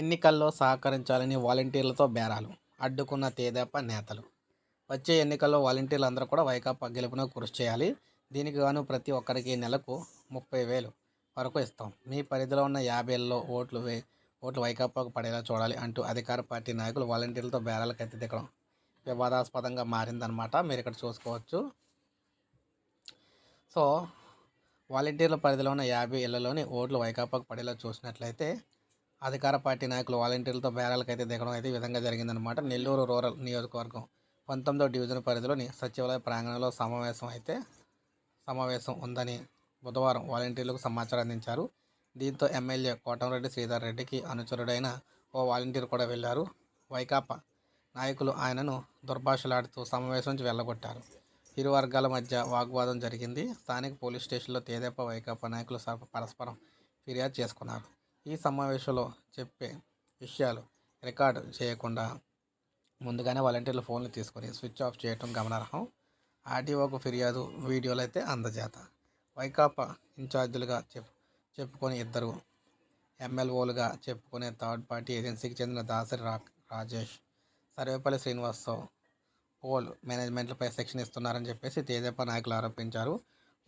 ఎన్నికల్లో సహకరించాలని వాలంటీర్లతో బేరాలు అడ్డుకున్న తేదేపా నేతలు. వచ్చే ఎన్నికల్లో వాలంటీర్లు అందరూ కూడా వైకాపా గెలుపున కృషి చేయాలి. దీనికి గాను ప్రతి ఒక్కరికి నెలకు ముప్పై వేలు వరకు ఇస్తాం. మీ పరిధిలో ఉన్న యాభైల్లో ఓట్లు వే ఓట్లు వైకాపాకు పడేలా చూడాలి అంటూ అధికార పార్టీ నాయకులు వాలంటీర్లతో బేరాలకు ఎత్తి దిగడం వివాదాస్పదంగా మారిందనమాట మీరు ఇక్కడ చూసుకోవచ్చు. సో వాలంటీర్ల పరిధిలో ఉన్న యాభై ఇళ్ళలోని ఓట్లు వైకాపాకు పడేలా చూసినట్లయితే అధికార పార్టీ నాయకులు వాలంటీర్లతో బేరాలకైతే దిగడం అయితే ఈ విధంగా జరిగిందనమాట నెల్లూరు రూరల్ నియోజకవర్గం పంతొమ్మిదో డివిజన్ పరిధిలోని సచివాలయ ప్రాంగణంలో సమావేశం అయితే సమావేశం ఉందని బుధవారం వాలంటీర్లకు సమాచారం అందించారు. దీంతో ఎమ్మెల్యే కోటంరెడ్డి శ్రీధర్ రెడ్డికి అనుచరుడైన ఓ వాలంటీర్ కూడా వెళ్ళారు. వైకాపా నాయకులు ఆయనను దుర్భాషలాడుతూ సమావేశం నుంచి వెళ్ళగొట్టారు. ఇరు వర్గాల మధ్య వాగ్వాదం జరిగింది. స్థానిక పోలీస్ స్టేషన్లో తేదేపా వైకాపా నాయకులు సరఫ- పరస్పరం ఫిర్యాదు చేసుకున్నారు. ఈ సమావేశంలో చెప్పే విషయాలు రికార్డు చేయకుండా ముందుగానే వాలంటీర్లు ఫోన్లు తీసుకొని స్విచ్ ఆఫ్ చేయటం గమనార్హం. ఆర్టీఓకు ఫిర్యాదు వీడియోలు అయితే అందజేత. వైకాపా ఇన్ఛార్జీలుగా చెప్ చెప్పుకొని ఇద్దరు ఎమ్మెల్ఓలుగా చెప్పుకునే థర్డ్ పార్టీ ఏజెన్సీకి చెందిన దాసరి రా రాజేష్ సర్వేపల్లి శ్రీనివాసరావు పోల్ మేనేజ్మెంట్లపై శిక్షణ ఇస్తున్నారని చెప్పేసి తేదేపా నాయకులు ఆరోపించారు.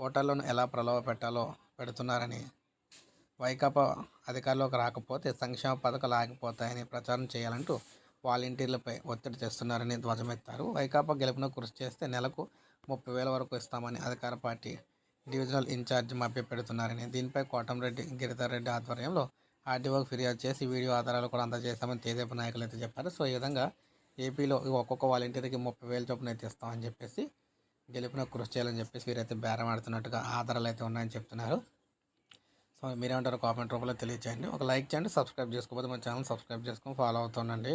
ఓటర్లను ఎలా ప్రలోభ పెట్టాలో పెడుతున్నారని వైకాపా అధికారంలోకి రాకపోతే సంక్షేమ పథకాలు ఆగిపోతాయని ప్రచారం చేయాలంటూ వాలంటీర్లపై ఒత్తిడి తెస్తున్నారని ధ్వజమెత్తారు. వైకాపా గెలుపును కృషి చేస్తే నెలకు ముప్పై వేల వరకు ఇస్తామని అధికార పార్టీ డివిజనల్ ఇన్ఛార్జ్ మభ్యపెడుతున్నారని దీనిపై కోటంరెడ్డి గిరిధర్ రెడ్డి ఆధ్వర్యంలో ఆర్టీఓకి ఫిర్యాదు చేసి వీడియో ఆధారాలు కూడా అందజేస్తామని తేదేపా నాయకులు అయితే చెప్పారు. సో ఈ విధంగా ఏపీలో ఒక్కొక్క వాలంటీర్కి ముప్పై వేల చొప్పున అయితే ఇస్తామని చెప్పేసి గెలుపున కృషి చేయాలని చెప్పేసి వీరైతే బేరం ఆడుతున్నట్టుగా ఆధారాలు అయితే ఉన్నాయని చెప్తున్నారు. సో మీరేమంటారు కామెంట్ రూపంలో తెలియచేయండి. ఒక లైక్ చేయండి సబ్స్క్రైబ్ చేసుకోకపోతే మన ఛానల్ సబ్స్క్రైబ్ చేసుకొని ఫాలో అవుతుండండి.